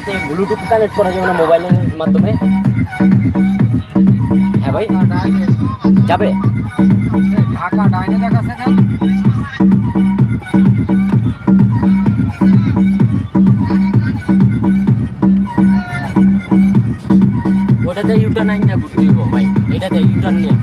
ওটাতে Bluetooth connect করা যাবে না মোবাইলের মাধ্যমে। হ্যাঁ ভাই যাবে? ঢাকা ডাইনে দেখাচ্ছে না ওটাতে ইউটার নাইন না ঘুরতে ভাই। এটাতে ইউটার নিয়ে।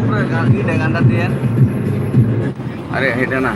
উপরে গান দিয়ে আরে এটা না।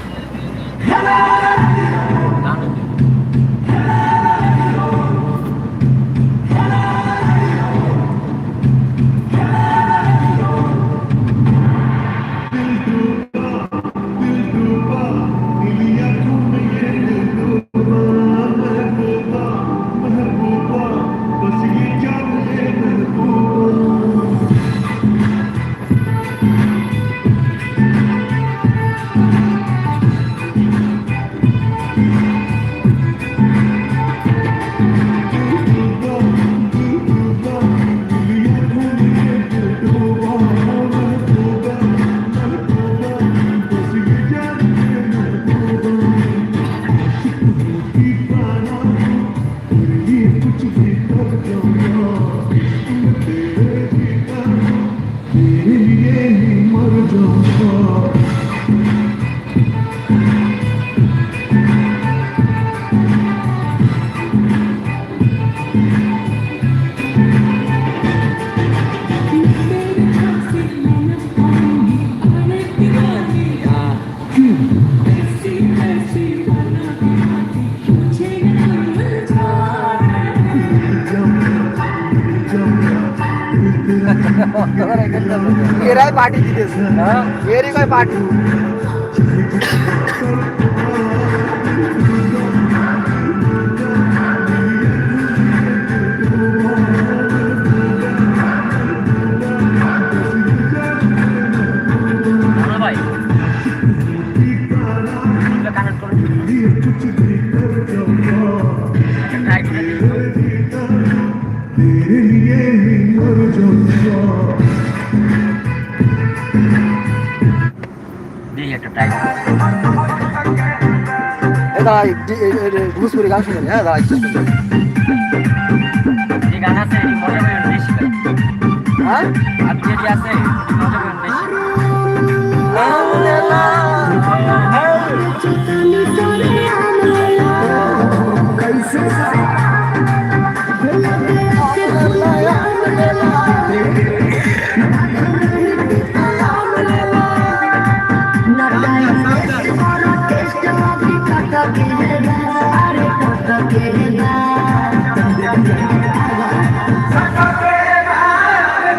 পার্টি দিতেছে এরই কয় পার্টি দাঁড়া ঘুষপুরি গান শুনে হ্যাঁ দাঁড়া একটু শুনে। যে গান আছে পাবেন বেশি হ্যাঁ? আর যেটি আছে বেশি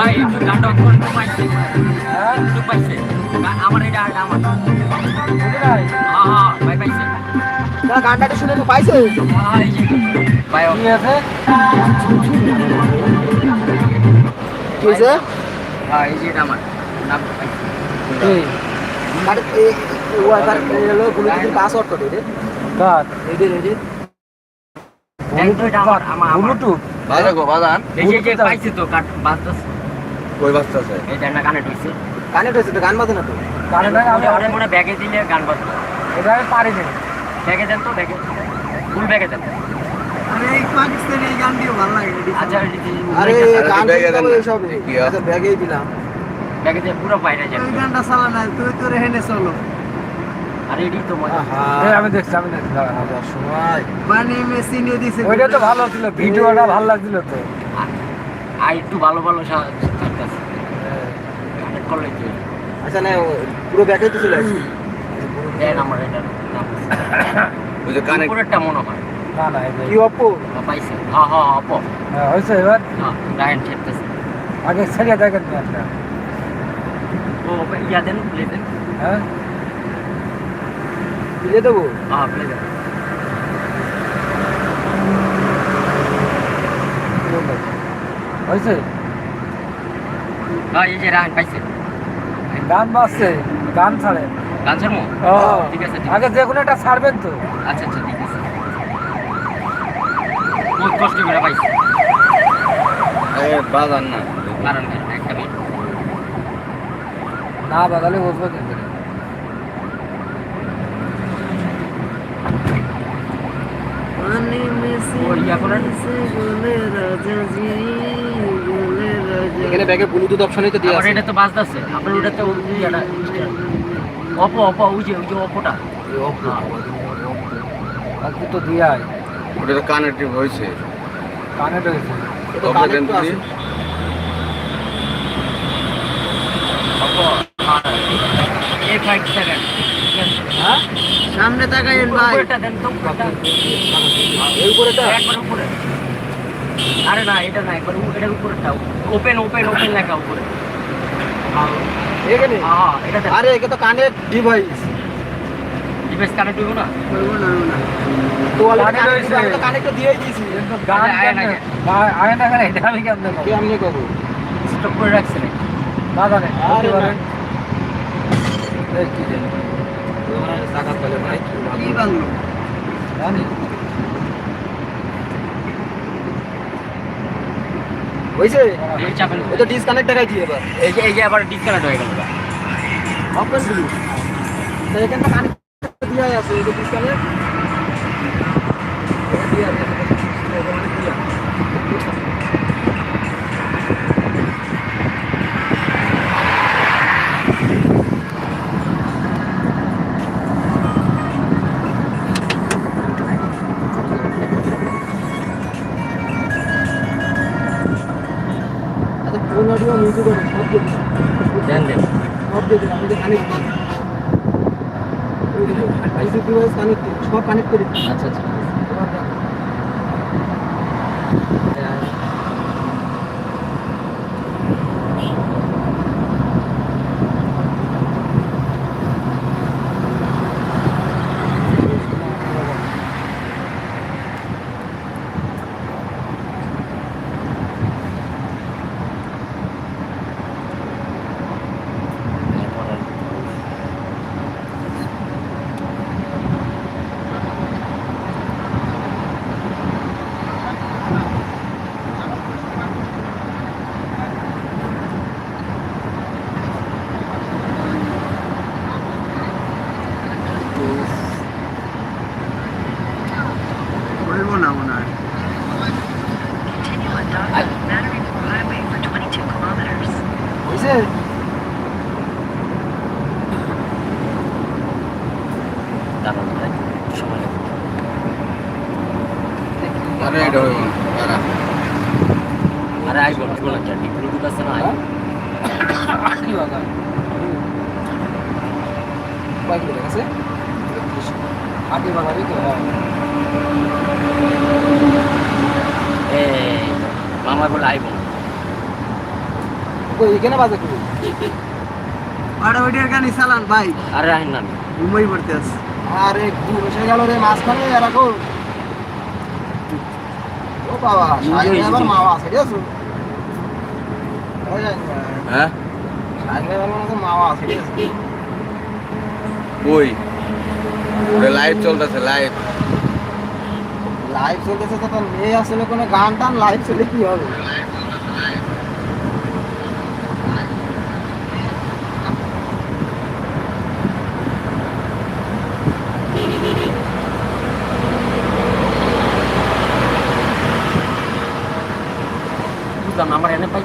ভাই একটু গানটা পাইছে একটু পাইছে আমার এটা এটা আমার। হ্যাঁ হ্যাঁ ভাই পাইছে। না গানটা শুনে তো পাইছে। ভাই ও- কি হয়েছে হ্যাঁ এই যে এটা আমার। নাম পাইছে। এই ও এবার এলো পাসওয়ার্ড কত রে এই দে এই দে একদম এটা আমার আমার আমার। বাজা গো বাজান। এই যে পাইছে তো কাট বাজতেছে। কই বাজতে আছে? এই যে না কানেক্ট হইছে কানেক্ট হয়েছে তো গান বাজে না তো? আমি অনেক মনে ব্যাগে দিলে গান বাজবে ব্যাগে দেন তো ব্যাগে। ফুল ব্যাগে দেন। আচ্ছা গান ব্যাগে দেন। দিলাম। ব্যাগে পুরো তো মজা। আমি দেখছি আমি দেখছি আমি মানে মেসি নিয়ে দিছে ওইটা তো ভালো ছিল ভিডিওটা ভালো লাগছিল তো। আর একটু ভালো ভালো করলে কি আচ্ছা না ও পুরো ব্যাগেই তো চলে আমার এটা নাম ওই যে কানে উপরেরটা মনে হয়। না না কি অপো পাইছে। হ্যাঁ হ্যাঁ অপো হ্যাঁ, হয়েছে এবার? হ্যাঁ গায়ন ছেড়তেছে। আগে ছেড়ে দেখেন নি ও ইয়া দেন প্লে দেন। হ্যাঁ? দিয়ে দেবো? হ্যাঁ প্লে দেন। হয়েছে? হ্যাঁ এই যে রায়ন পাইছে। গান বাজছে গান ছাড়ে। গান ছাড়বো? ও, ঠিক আছে, ঠিক আছে। আগে যে কোনো একটা ছাড়বেন তো। আচ্ছা আচ্ছা ঠিক আছে। বহুত কষ্ট করে পাইছে এ, বাজান না। কারণ? একটা না বাজালে বসবো কিন্তু ও ইয়া করেন এখানে ব্যাগে ব্লুটুথ অপশনই তো দিয়ে আছে। এটা তো বাজতেছে। আপনার ওটাতে ইয়াটা অপো অপো ওই যে ওই যে অপোটা আজকে তো দিয়াই। ওটা তো কানেক্টিভ হয়েছে। কানেক্ট হয়েছে। এটা তো। অপো এ ফাইভ সেভেন হ্যাঁ? সামনে তাকাইন ভাই। উপরেরটা দেন তো। উপরেরটা। এই উপরেটা একবার উপরে। আরে না এটা না একবার এটার উপরেরটা ওপেন ওপেন ওপেন লেখা উপরে। হ্যাঁ এটা আরে একে তো কানেক্ট ডিভাইস ডিভাইস কানেক্ট হইব না? তো অলরেডি Connect কানেক্ট হয়েছে। আমি তো কানেক্ট দিয়ে দিয়েছি। গান আগে আগে কেমনে? লাগে। বা- আগে না কেন এটা আমি কেমনে কে আমি করব? স্টপ করে রাখছে না। আরে এই কি ভাই কি বাংলো? জানি। হয়েছে ওই তো ডিসকানেক্ট দিয়ে এবার এই যে এই যে আবার ডিসকানেক্ট হয়ে গেল। অপেন দিলি তো এখানে তো কানেক্ট দিয়ে আছে এই যে ডিসকানেক্ট দিয়ে আছে। দিলাম আমি কানেক্ট ডিভাইস সব কানেক্ট করে আচ্ছা আচ্ছা এবার দেখ। বলব না মনে হয় Continue on Dogwood Battery Highway for 22 kilometers. হয়েছে দাঁড়ান ভাই, সময় লাগবে। আরে এটা হইব না দাঁড়া। আরে আইবো আইবো না কি ব্লুটুথ আছে না আইবো। কি বাজার বাইক দেখা আছে আগে বাজারই তো হয়। এই মামা বলে আইবো না। কই এখানে বাজে কই ফাটাফাটির গানি চালান ভাই। আরে রাখেন না মুম্বাই পড়তে আছে। আরে ঘুম এসে গেল রে মাঝখানে রাখো ও বাবা সাইকেল আবার মাওয়া আছে না। হ্যাঁ? আবার মাওয়া আছে লাইভ চলতেছে লাইভ লাইভ চলতেছে তো মেয়ে আসলে কোনো গান টান লাইভ চলে কি হবে?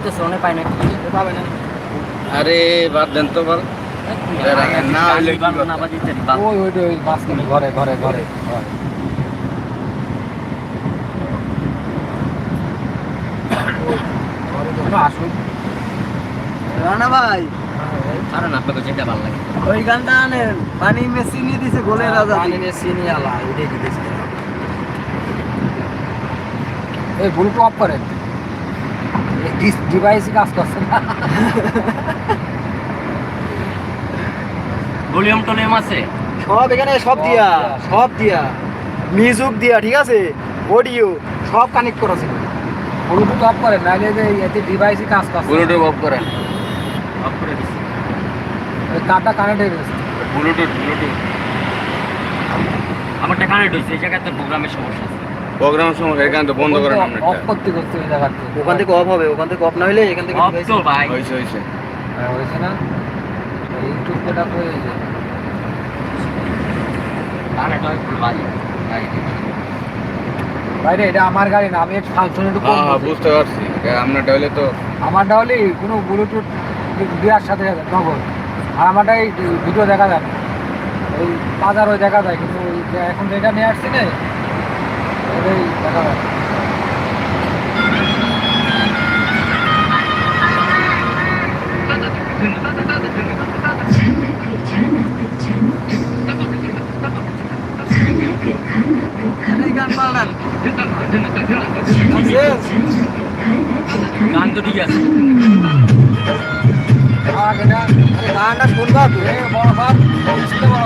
না, অনেক আরে বাদ দেন তো বল। না, হইলে। ওই ওই ওই মাঝখানে ঘরে ঘরে ঘরে ঘরে। ঘরে। কোনো আসুন। রানা ভাই। আরে না আপনাকে যেটা ভালো লাগে। ওই গানটা আনেন। পানি মেশিন নিয়ে দিছে গোলের রাজা পানি নিয়ে চিনি আলা এটাই দিতেছে এই ব্লুটুথ অফ করেন। ডিভাইস কাজ করছে না। ভলিউম টলিউম আছে। সব এখানে সব দিয়া সব দিয়া। মিউজিক দিয়া ঠিক আছে? অডিও সব কানেক্ট করা ছিল ব্লুটুথ অফ করেন নাহলে যে এতে ডিভাইসই কাজ করছে ব্লুটুথ অফ করেন অফ করে দিছি। ওই কার্ডটা কানেক্ট হয়ে গেছে। ব্লুটুথ ব্লুটুথ আমারটা কানেক্ট হয়েছে এই জায়গাতে প্রোগ্রামের সমস্যা আছে। প্রোগ্রামের সময় এখানে তো বন্ধ করেন অফ করতে করতে ওই জায়গাতে ওখান থেকে অফ হবে ওখান থেকে অফ না হলে এখান থেকে অফ তো ভাই। হয়েছে হ্যাঁ, হয়েছে না? ইউটিউব কোটা হয়ে যায় কানেক্ট হয় ফুল বাজি। বাইরে এটা আমার গাড়ি না আমি একটু ফাংশন একটু হ্যাঁ হ্যাঁ বুঝতে পারছি। আপনারটা হলে তো আমারটা হলে কোনো ব্লুটুথ দেওয়ার সাথে সাথে নগদ আর আমারটাই ভিডিও দেখা যায় না। ওই বাজার ওই দেখা যায় কিন্তু ওই এখন যেটা নিয়ে আসছি না ওই দেখা যায় না। এই গান পাল্টান গান তো ঠিক আছে আর এটা আরে গানটা শুনবা তো এ বড় বাপ বুঝতে বড়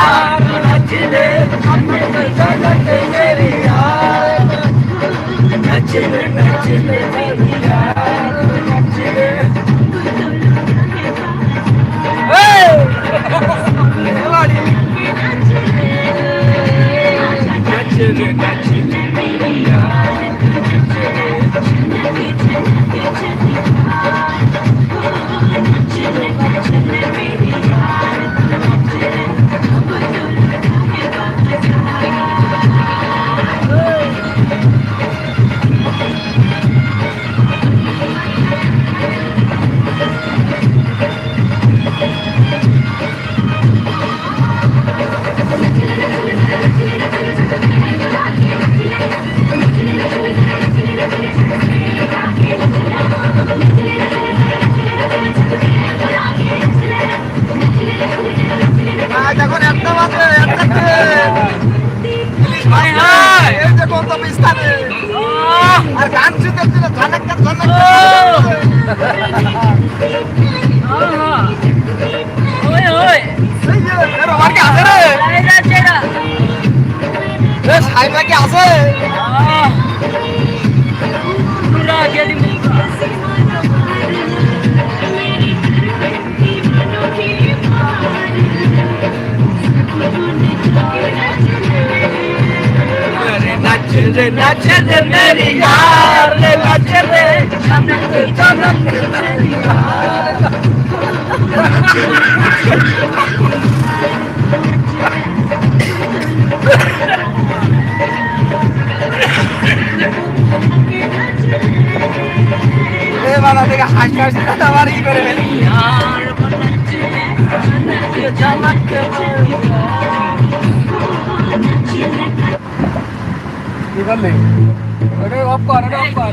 कर लेंगे अरे आपको अरे आपको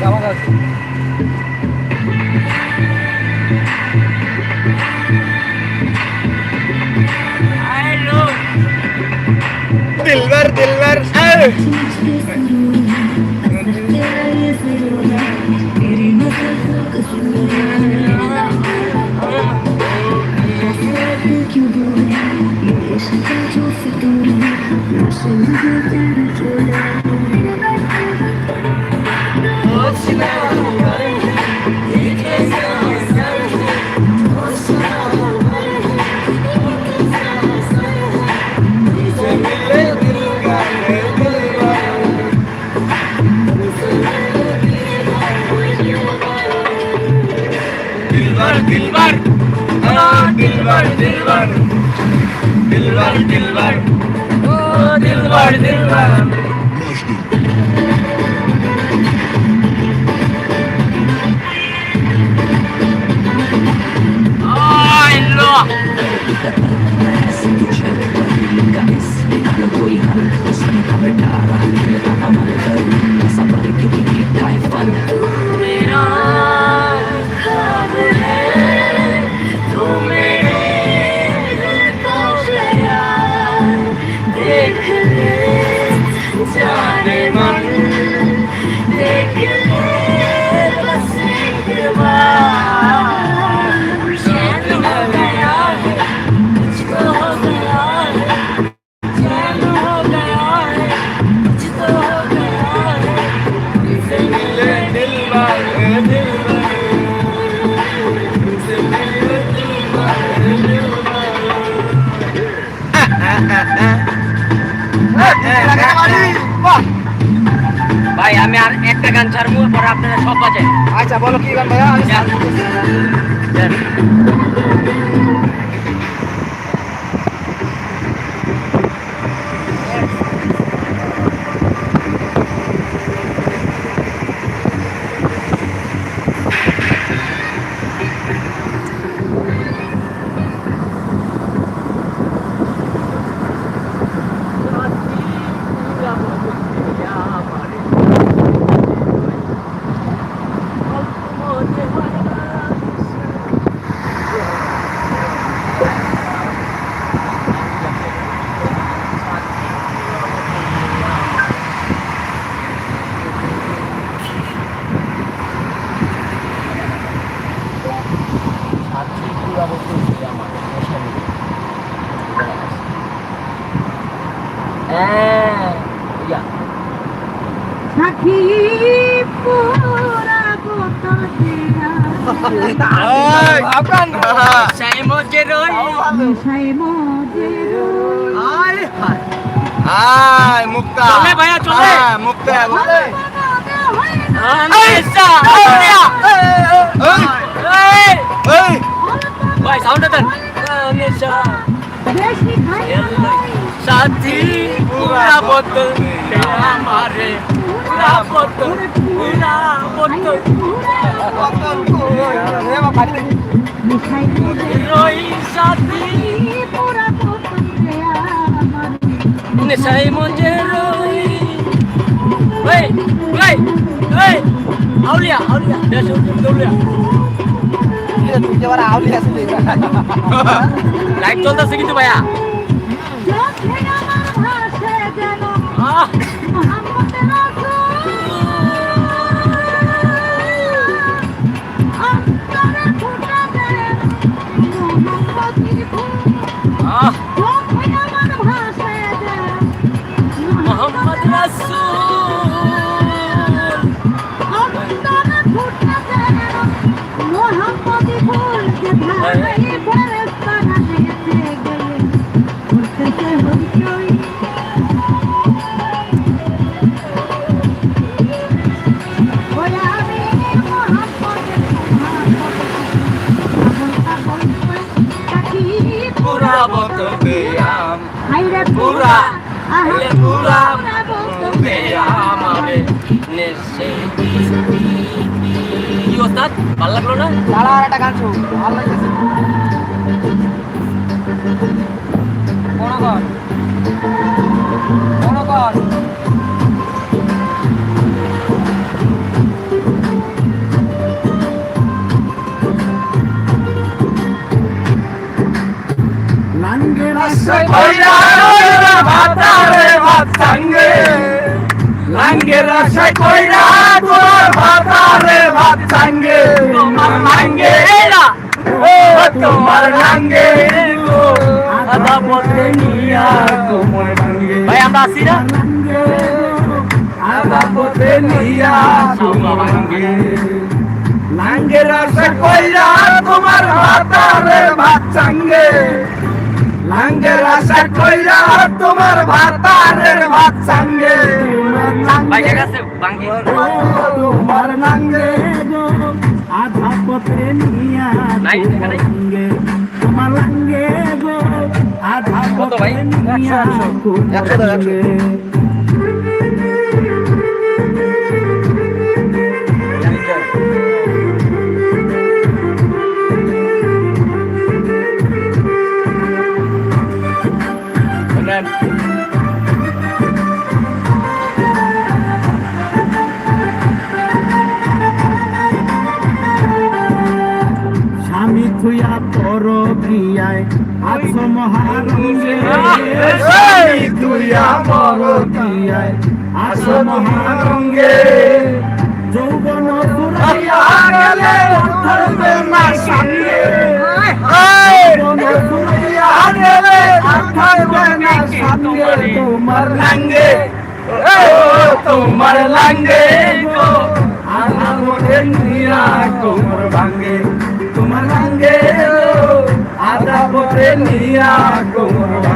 जामा का दिलवर दिलवर। Dilber Dilber Dilber Dilber Dilber Dilber दिल भर दिल भर मेरा চলে ভাইয়া চলে মুক্ত ভাই সাউন্ড দেন সাথী পুরা বোতল আমারে পুরা বোতল পুরা বোতল রই সাথী পুরা Nesai Montero. Hey, hey, hey. Aulia, Aulia. Ya se entiende Aulia. Light চলতেছে কিন্তু ভাইয়া আহ pura, le pura, amame, nesse. কি ওস্তাদ ভালো লাগল না? দাঁড়া আর একটা গান শোন ভালো লাগতেছে। মনোকর মনোকর Nangirasa Koyaro কোন গান লাঙ্গের লাঙ্গের আশায় কইরা তোর ভাতারে ভাত সাঙ্গে তোমার লাঙ্গে ও তোমার লাঙ্গে আদা পথে নিয়া তোমার লাঙ্গে ভাই আমরা আসি না? আদা পথে নিয়া তোমার লাঙ্গে লাঙ্গের আশা কইরা তোমার ভাতারে ভাত সাঙ্গে লাঙ্গের আশা কইরা তোমার ভাতারের ভাত সঙ্গে। তোমার লাঙ্গে আধা নিয়া নাই তোমার লাঙ্গে গো আধা কত নিয়া তোমার লাঙ্গে তোমার লাঙ্গে আমার মনে নিয়া কোমর ভাঙ্গে, তোমার লাঙ্গে আদা পথে নিয়া কোমর ভাঙ্গে।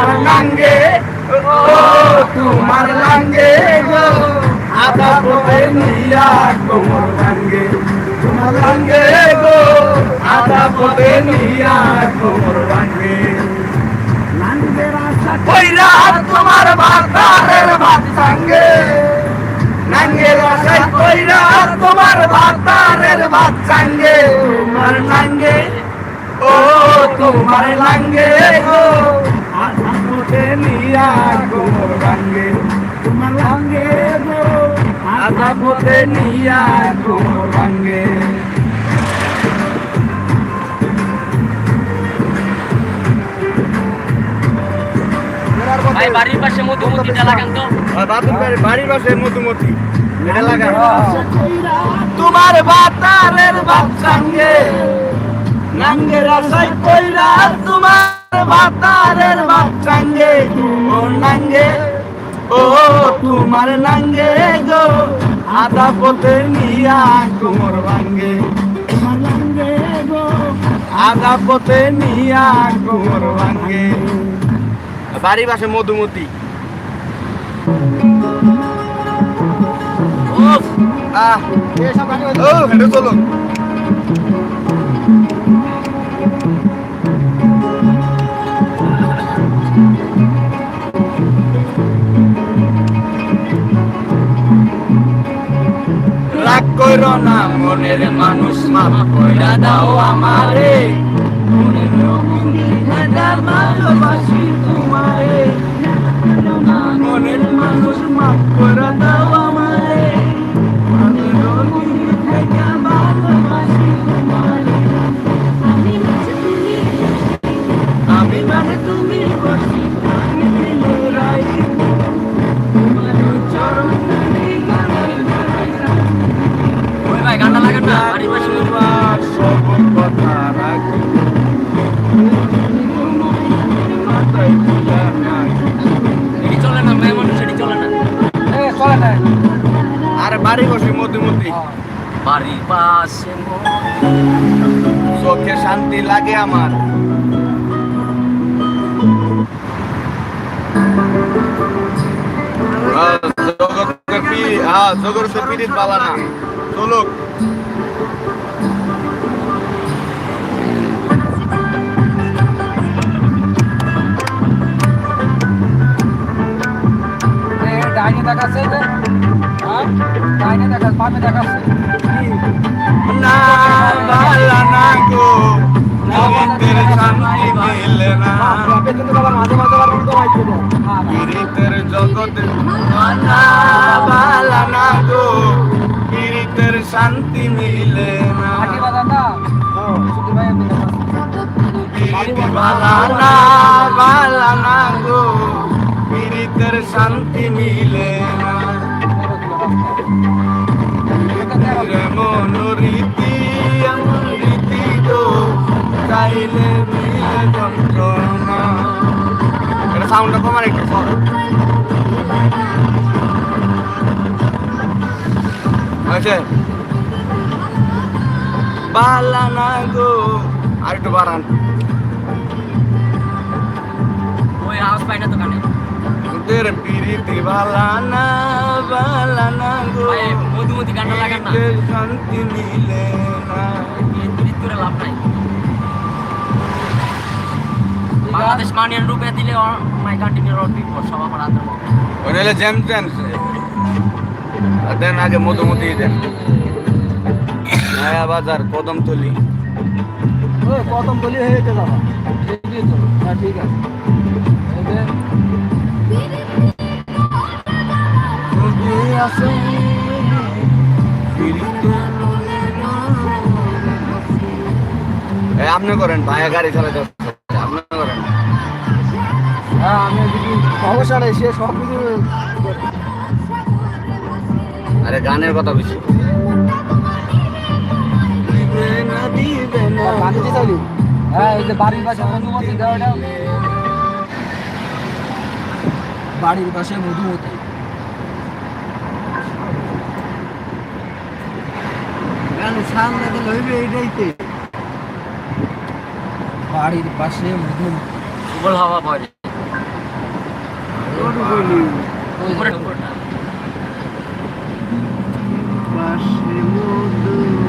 তোমার লাঙ্গে ও তোমার লাঙ্গে আদা পথে নিয়া কোমর ভাঙ্গে তোমার লাঙ্গে গো। আদা পথে নিয়া কোমর ভাঙ্গে লাঙ্গের আশা কইরা তোমার ভাতারের ভাত সঙ্গে। নাঙ্গের আশায় কইরা তোমার ভাতারের ভাত সঙ্গে। তোমার নাঙ্গে, ও তোমার লাঙ্গে গো। নিয়া কোমর ভাঙ্গে তোমার গো আধা পথে নিয়া কোমর ভাঙ্গে বাড়ির পাশে মধুমতিটা লাগান তো। বাড়ির পাশে মধুমতি। এটা লাগা তোমার বাতারের বাপ সঙ্গে আশাই কইরা তোমার বাতারের বাপ নাঙ্গে। ও তোমার নাঙ্গে গো আদা পথে নিয়া কোমর ভাঙ্গে। আদা পথে নিয়া কোমর ভাঙ্গে। বাড়ির পাশে মধুমতি। আহ। ও হেঁটে চলো। কইর না, মনের মানুষ মাপ কইরা দাও আমারে। মনের রঙিন না ভালোবাসি তোমারে। মনের মানুষ মাপ কইরা দাও বসে। বাড়ির পাশে চোখে শান্তি লাগে আমার। পীড়িত পালা না। চলুক ডাইনে দেখাচ্ছে ডাইনে দেখাচ্ছে বামে দেখাচ্ছে। না বালা না গো জগতের শান্তি মিলে না। মাঝে মাঝে আবার উল্টো মাইকে দেয়। জগতে না বালা না গো পীড়িতের শান্তি মিলে না। আটি বাজার না শুধু ভাই আমি পীড়িত না বালা না গো পীড়িতের শান্তি মিলে না। রে মন রীতি, এমন রীতি গো চাইলে মিলে যন্ত্রণা। এটা সাউন্ডটা কমান একটু আছে বালা না গো। আর একটু বাড়ান। ওই হাউস পাই না দোকানে। তোদের পিরিতি বালা না বালা না গো। মধুমতি গানটা লাগান না। শান্তি মিলে না। করে লাভ নাই। বাংলাদেশ মানিয়ান রূপে দিলে মাই কন্টিনিউ রোড বিপদ সব আমার হাতের মধ্যে ওই নাহলে জ্যাম টেন্স দেন আগে মধুমতি দেন। নয়া বাজার কদমতলি হেঁটে যাবা হ্যাঁ ঠিক আছে। আপনি করেন ভাইয়া গাড়ি চালাতে। আপনি করেন। হ্যাঁ আমি যদি সে সব কিছু আরে, গানের কথা বেশি। হ্যাঁ এই যে বাড়ির পাশে বাড়ির পাশে মধুমতি সামনে তো লইবে এইটাইতে বাড়ির পাশে মধুম হাওয়া পড়ে। পাশে উপরে